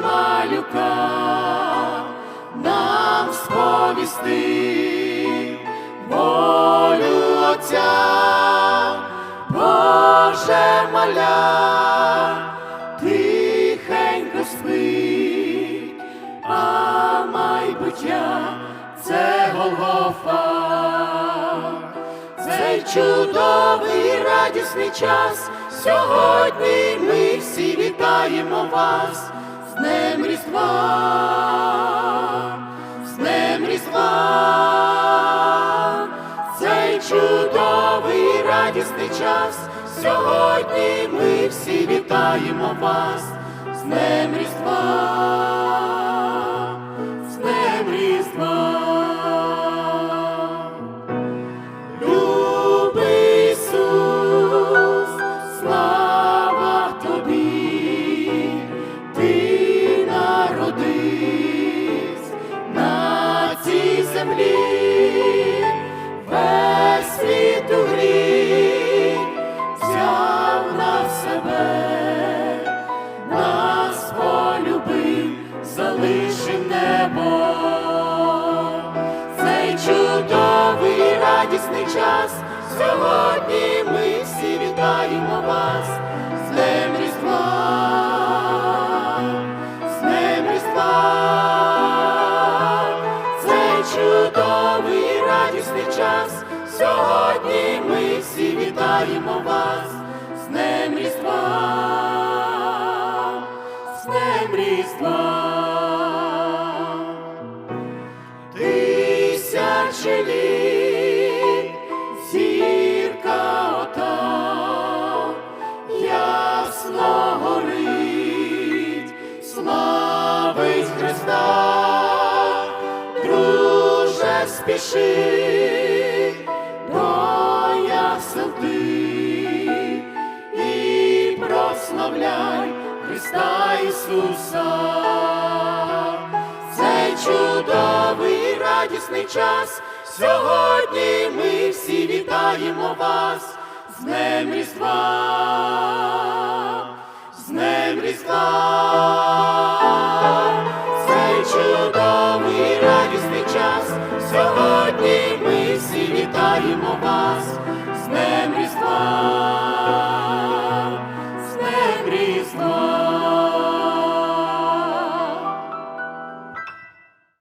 малюка нам сповісти волю Отця, Боже маля, тихенько спить, а майбуття це Голгофа. Цей чудовий радісний час. Сьогодні ми всі вітаємо вас З ним Різдва. Цей чудовий радісний час. Сьогодні ми всі вітаємо вас з Днем Різдва, землі, весь світ у гріх взяв на себе, нас полюбив, залишив небо цей чудовий радісний час. Сьогодні ми всі вітаємо вас вітаємо вас з Днем Різдва, з Днем Різдва. Тисячі літ зірка ота ясно горить, славить Христа, друже спіши. до ти і прославляй Христа Ісуса цей чудовий радісний час. Сьогодні ми всі вітаємо вас з Днем Різдва, з Днем Різдва. Цей чудовий радісний час. Сьогодні ми всі вітаємо вас Христа.